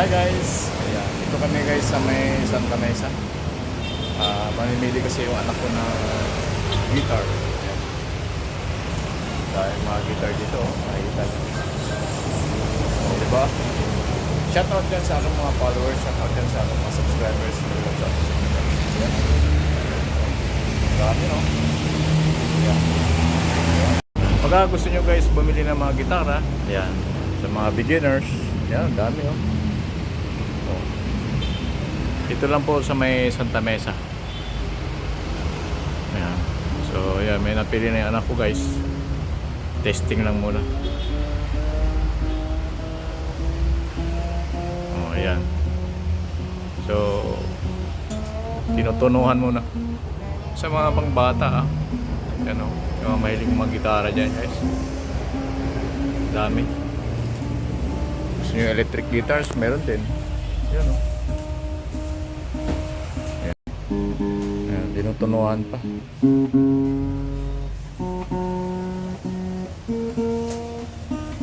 Hi guys! Ayan, dito kami guys sa may Santa Mesa. Ah, mamimili kasi yung anak ko na guitar. Ayan. Dahil mga guitar dito, oh, nakikita niyo. Oh, diba? Shoutout dyan sa aking mga followers, shoutout dyan sa aking mga subscribers. Ayan. Dami no? Ayan. Pagka gusto nyo guys bumili ng mga gitara, ayan, sa mga beginners, ayan, dami oh. Ito lang po sa may Santa Mesa. Ayan. So, ayan, may napili na yung anak ko guys. Testing lang muna. Oh, ayan. So, tinutunuhan muna. Sa mga pangbata ah. Ano, yung mga mahilig mag-gitara dyan guys. Dami. Gusto nyo electric guitars, meron din. Yan o. Ayan. Ayan, tinutunuhan pa.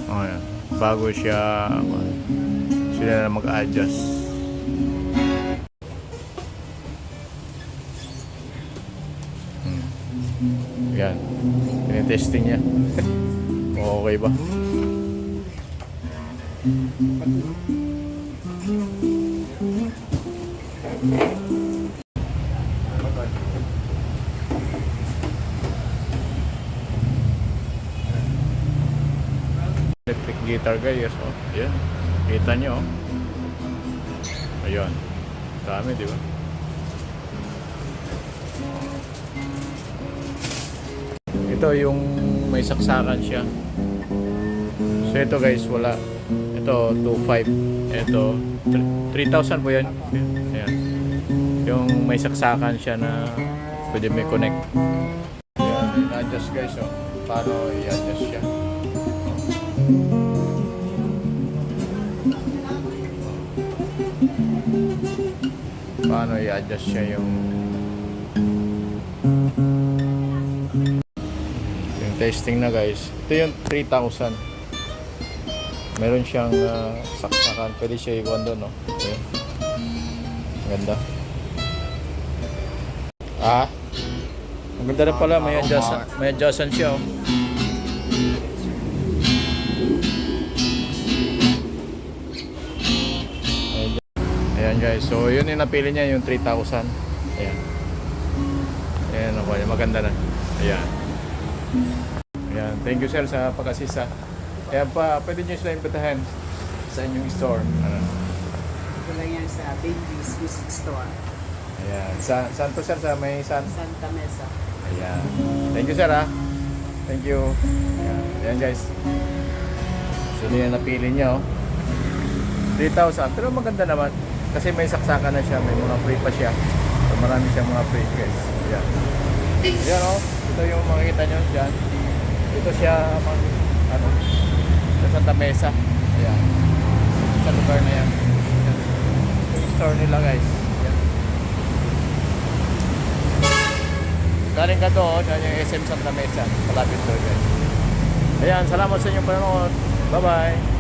Oh, ayan. Bago siya, sila na mag-adjust. Yan. Tinetesting niya. okay ba? Electric guitar guys. Oh. Yan. Kita nyo. Oh. Ayun. Dami, di ba? Ito yung may saksakan siya. So ito guys, wala. Ito 2.5. Ito 3,000 po yan. Ayan. Yung may saksakan siya na pwede may connect. Ayan, i-adjust guys oh. Paano i-adjust siya. Paano i-adjust siya yung yung testing na guys? Ito yung 3,000 meron siyang uh, saksakan. Pwede siya ikuan doon no? Ayan. ganda. Ah? Ang ganda na pala. May adjust may adjustan siya oh guys, so yun yung napili niya yung 3,000 Ayan Ayan ako, maganda na Ayan Ayan, thank you sir sa pag-assist ha. Ayan pa, pwede nyo sila imbitahan sa inyong store. Ano? Ito lang yan sa Baby's Music Store, Ayan, sa, saan to sir? Sa may san? Santa Mesa. Ayan. Thank you sir ha. Thank you. Ayan, Ayan guys. So yun yung napili niya oh. 3,000. Pero maganda naman. Kasi may saksakan na siya. May mga free pa siya. So marami siyang mga free guys. Ayan. Ayan oh. Ito yung makikita nyo dyan. Ito siya mag, ano, sa Santa Mesa. Ayan. Sa lugar na yan. Yung store nila guys. Ayan. Galing ka doon, yan yung SM Santa Mesa. Malapit doon guys. Ayan, salamat sa inyong panonood. Bye-bye.